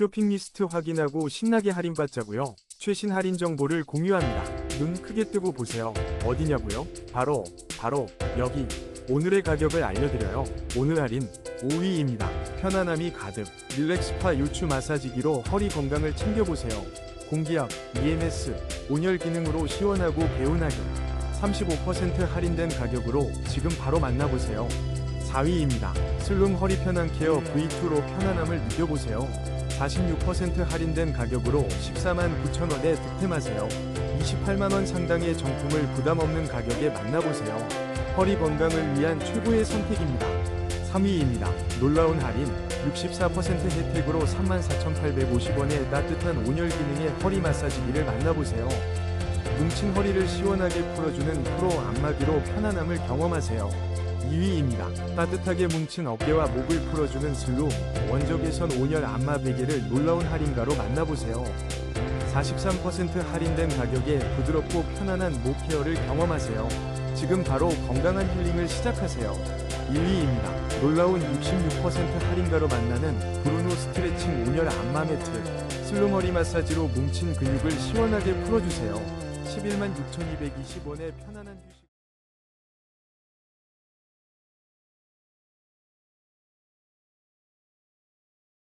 쇼핑 리스트 확인하고 신나게 할인받자고요. 최신 할인 정보를 공유합니다. 눈 크게 뜨고 보세요. 어디냐고요? 바로 바로 여기. 오늘의 가격을 알려드려요. 오늘 할인 5위입니다. 편안함이 가득 릴렉스파 요추 마사지기로 허리 건강을 챙겨보세요. 공기압, EMS, 온열 기능으로 시원하고 개운하게 35% 할인된 가격으로 지금 바로 만나보세요. 4위입니다. 슬룸 허리 편한 케어 V2로 편안함을 느껴보세요. 46% 할인된 가격으로 14만 9천원에 득템하세요. 28만원 상당의 정품을 부담 없는 가격에 만나보세요. 허리 건강을 위한 최고의 선택입니다. 3위입니다. 놀라운 할인 64% 혜택으로 34,850원에 따뜻한 온열 기능의 허리 마사지기를 만나보세요. 뭉친 허리를 시원하게 풀어주는 프로 안마기로 편안함을 경험하세요. 2위입니다. 따뜻하게 뭉친 어깨와 목을 풀어주는 슬룸 원적외선 온열 안마 베개를 놀라운 할인가로 만나보세요. 43% 할인된 가격에 부드럽고 편안한 목 케어를 경험하세요. 지금 바로 건강한 힐링을 시작하세요. 1위입니다. 놀라운 66% 할인가로 만나는 브루노 스트레칭 온열 안마 매트 슬룸 허리 마사지로 뭉친 근육을 시원하게 풀어주세요. 11만 6,220원의 편안한 휴식